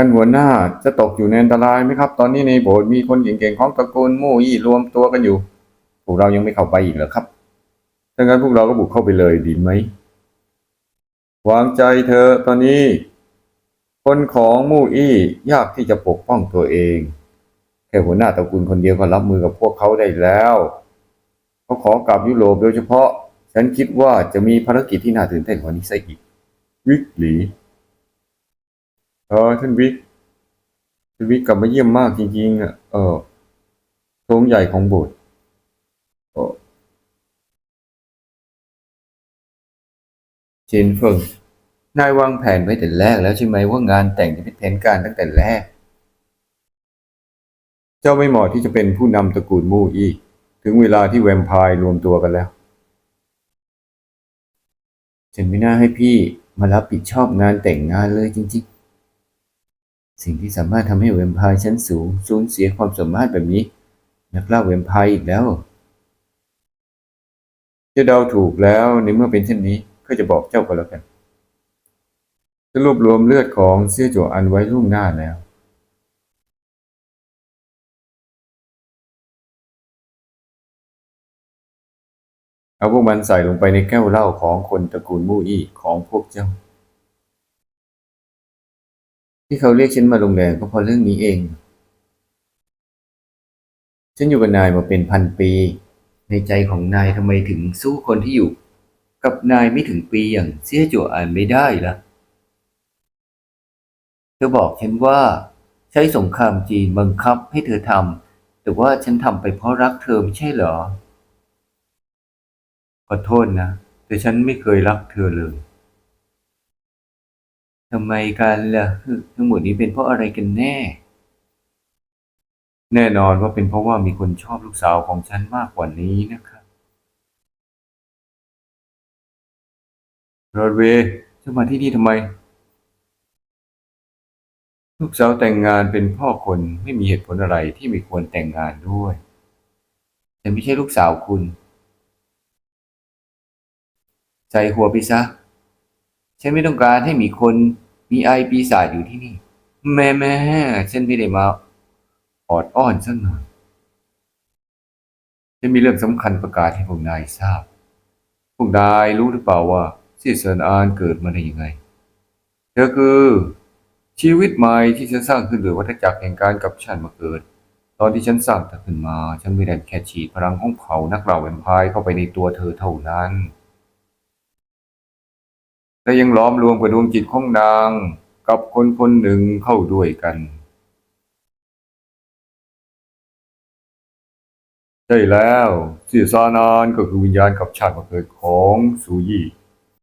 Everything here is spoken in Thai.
ท่านหัวหน้าจะตกอยู่ในอันตรายไหมครับ ตอนนี้ในโบสถ์มีคนเก่งๆของตระกูลมู่ยี่รวมตัวกันอยู่ พวกเรายังไม่เข้าไปอีกเหรอครับถ้างั้นพวกเราก็บุกเข้าไปเลยดีไหมวางใจเธอตอนนี้ คนของมู่อี้ยากที่จะปกป้องตัวเองแค่หัวหน้าตระกูลคนเดียวก็รับมือกับพวกเขาได้แล้วเขาขอกลับยุโรปโดยเฉพาะ ฉันคิดว่าจะมีภารกิจที่น่าตื่นเต้นกว่านี้ซะอีก วิกหลี เออท่านวิกท่านวิกกลับมาเยี่ยมมากจริงๆอะเออโถงใหญ่ของโบสถ์เออเจนเฟิงนายวางแผนไว้แต่แรกแล้วใช่ไหมว่างานแต่งจะเป็นแผนการตั้งแต่แรก เจ้าไม่เหมาะที่จะเป็นผู้นำตระกูลมู่อีก ถึงเวลาที่แวมไพร์รวมตัวกันแล้ว ฉันไม่น่าให้พี่มารับผิดชอบงานแต่งงานเลยจริง ๆ สิ่งที่สามารถทำให้แวมไพร์ชั้นสูงสูญเสียความสามารถแบบนี้ นักล่าแวมไพร์อีกแล้ว จะเดาถูกแล้วในเมื่อเป็นเช่นนี้ก็จะบอกเจ้าก็แล้วกันจะรวบรวมเลือดของเสี่ยโจวอันไว้ล่วงหน้าแล้วเอาพวกมันใส่ลงไปในแก้วเหล้าของคนตระกูลมู่อี้ของพวกเจ้า ที่เขาเรียกฉันมาโรงแรมก็เพราะเรื่องนี้เอง ฉันอยู่กับนายมาเป็นพันปี ในใจของนายทำไมถึงสู้คนที่อยู่ กับนายไม่ถึงปีอย่างเสี่ยจั่วอ่านไม่ได้ล่ะ เธอบอกฉันว่า ใช้สงครามจีนบังคับให้เธอทำแต่ว่าฉันทำไปเพราะรักเธอไม่ใช่เหรอ ขอโทษนะ แต่ฉันไม่เคยรักเธอเลย ทำไมกันล่ะทั้งหมดนี้เป็นเพราะอะไรกันแน่ แน่นอนว่าเป็นเพราะว่ามีคนชอบลูกสาวของฉันมากกว่านี้นะครับโรดเวย์จะมาที่นี่ทำไม ลูกสาวแต่งงานเป็นพ่อคนไม่มีเหตุผลอะไรที่ไม่ควรแต่งงานด้วยฉันไม่ใช่ลูกสาวคุณใส่หัวไปซะ ฉันไม่ต้องการให้มีคนมีไอปีศาจอยู่ที่นี่ แม่แม่ฉันไม่ได้มาออดอ้อนสักหน่อยฉันมีเรื่องสำคัญประกาศให้พวกนายทราบ พวกนายรู้หรือเปล่าว่าซีเซินอานเกิดมาได้ยังไง เธอคือ ชีวิตใหม่ที่ฉันสร้างขึ้นโดยวัฏจักรแห่งการกับฉันมาเกิด ตอนที่ฉันสร้างเธอขึ้นมา ฉันไม่ได้แค่ฉีดพลังของเขานักเหล่าแวมไพร์เข้าไปในตัวเธอเท่านั้น และยังล้อมรวมกับดวงจิตของนางกับคนคนหนึ่งเข้าด้วยกัน ใช่แล้วเสียซานานก็คือวิญญาณกับชาติมาเกิดของซูยี่